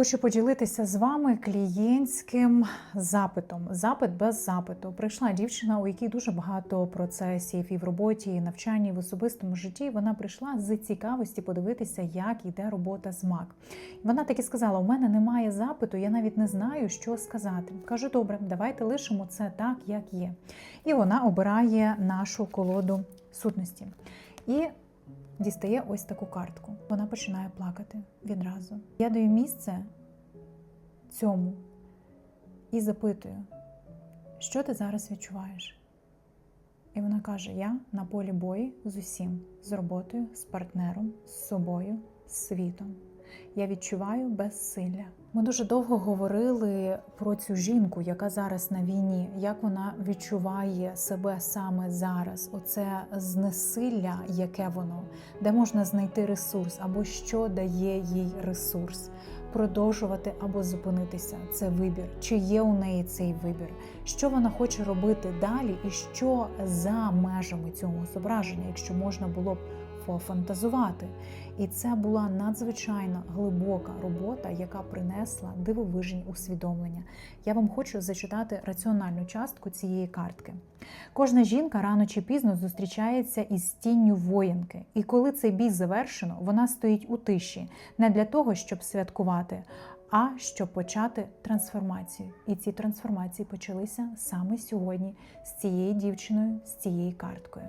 хочу поділитися з вами клієнтським запитом. Запит без запиту. Прийшла дівчина, у якій дуже багато процесів і в роботі, і навчанні, і в особистому житті. Вона прийшла з цікавості подивитися, як йде робота з МАК. Вона так і сказала: у мене немає запиту, я навіть не знаю, що сказати. Кажу, добре, давайте лишимо це так, як є. І вона обирає нашу колоду сутності. І дістає ось таку картку. Вона починає плакати відразу. Я даю місце цьому і запитую, що ти зараз відчуваєш? І вона каже: Я на полі бою з усім, з роботою, з партнером, з собою, з світом. Я відчуваю безсилля. Ми дуже довго говорили про цю жінку, яка зараз на війні, як вона відчуває себе саме зараз. Оце знесилля, яке воно, де можна знайти ресурс, або що дає їй ресурс. Продовжувати або зупинитися це вибір, чи є у неї цей вибір, що вона хоче робити далі, і що за межами цього зображення, якщо можна було б пофантазувати. І це була надзвичайно глибока робота, яка принесла дивовижні усвідомлення. Я вам хочу зачитати раціональну частку цієї картки. Кожна жінка рано чи пізно зустрічається із тінню воїнки, і коли цей бій завершено, вона стоїть у тиші не для того, щоб святкувати. А щоб почати трансформацію, і ці трансформації почалися саме сьогодні з цією дівчиною, з цією карткою.